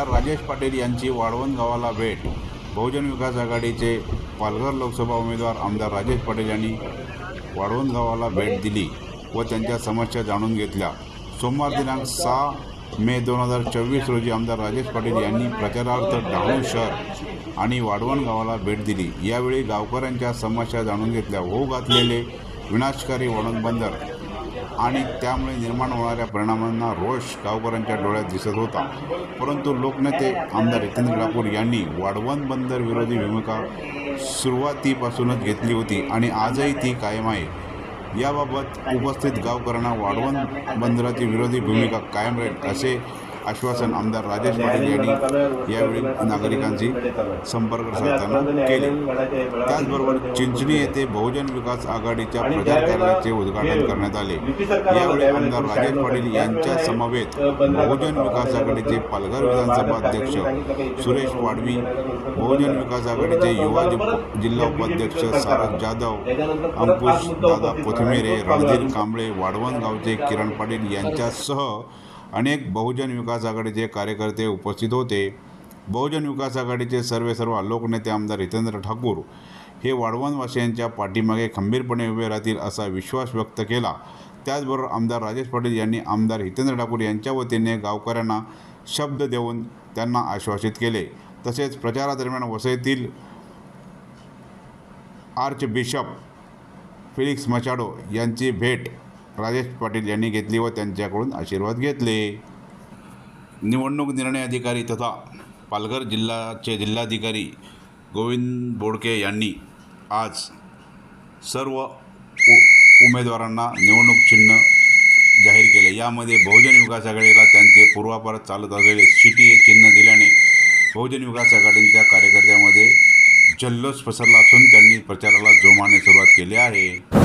आमदार राजेश पाटील यांची वाढवण गावाला भेट. बहुजन विकास आघाडीचे पालघर लोकसभा उमेदवार आमदार राजेश पाटील यांनी वाढवण गावाला भेट दिली व त्यांच्या समस्या जाणून घेतल्या. सोमवार दिनांक सहा मे दोन हजार चोवीस रोजी आमदार राजेश पाटील यांनी प्रचारार्थ डहाणू शहर आणि वाढवण गावाला भेट दिली. यावेळी गावकऱ्यांच्या समस्या जाणून घेतल्या. होऊ घातलेले विनाशकारी वळण बंदर आणि त्यामुळे निर्माण होणाऱ्या परिणामांना रोष गावकऱ्यांच्या डोळ्यात दिसत होता. परंतु लोकनेते आमदार जितेंद्र ठाकूर यांनी वाढवण बंदर विरोधी भूमिका सुरुवातीपासूनच घेतली होती आणि आजही ती कायम आहे. याबाबत उपस्थित गावकऱ्यांना वाढवण बंदराची विरोधी भूमिका कायम राहील असे आश्वासन आमदार राजेश पाटील यांनी यावेळी नागरिकांशी संपर्क साधताना केले. त्याचबरोबर चिंचणी येथे बहुजन विकास आघाडीच्या प्रचार कार्यालयाचे उद्घाटन करण्यात आले. यावेळी आमदार राजेश पाटील यांच्या समवेत बहुजन विकास आघाडीचे पालघर विधानसभा अध्यक्ष सुरेश पाडवी बहुजन विकास आघाडीचे युवा जिल्हा उपाध्यक्ष सारस जाधव अंकुश दादा कोथमिरे रणधीर कांबळे वाढवण गावचे किरण पाटील यांच्यासह अनेक बहुजन विकास आघाडीचे कार्यकर्ते उपस्थित होते. बहुजन विकास आघाडीचे सर्वे सर्व लोकनेते आमदार हितेंद्र ठाकूर हे वाढवणवासियांच्या पाठीमागे खंबीरपणे उभे राहतील असा विश्वास व्यक्त केला. त्याचबरोबर आमदार राजेश पाटील यांनी आमदार हितेंद्र ठाकूर यांच्या वतीने गावकऱ्यांना शब्द देऊन त्यांना आश्वासित केले. तसेच प्रचारादरम्यान वसईतील आर्च बिशप फिलिक्स मचाडो यांची भेट राजेश पाटील यांनी घेतली व त्यांच्याकडून आशीर्वाद घेतले. निवडणूक निर्णय अधिकारी तथा पालघर जिल्ह्याचे जिल्हाधिकारी गोविंद बोडके यांनी आज सर्व उ उमेदवारांना निवडणूक चिन्ह जाहीर केले. यामध्ये बहुजन विकास आघाडीला त्यांचे पूर्वापार चालत असलेले सिटी हे चिन्ह दिल्याने बहुजन विकास आघाडीच्या कार्यकर्त्यामध्ये जल्लोष पसरला असून त्यांनी प्रचाराला जोमाने सुरुवात केली आहे.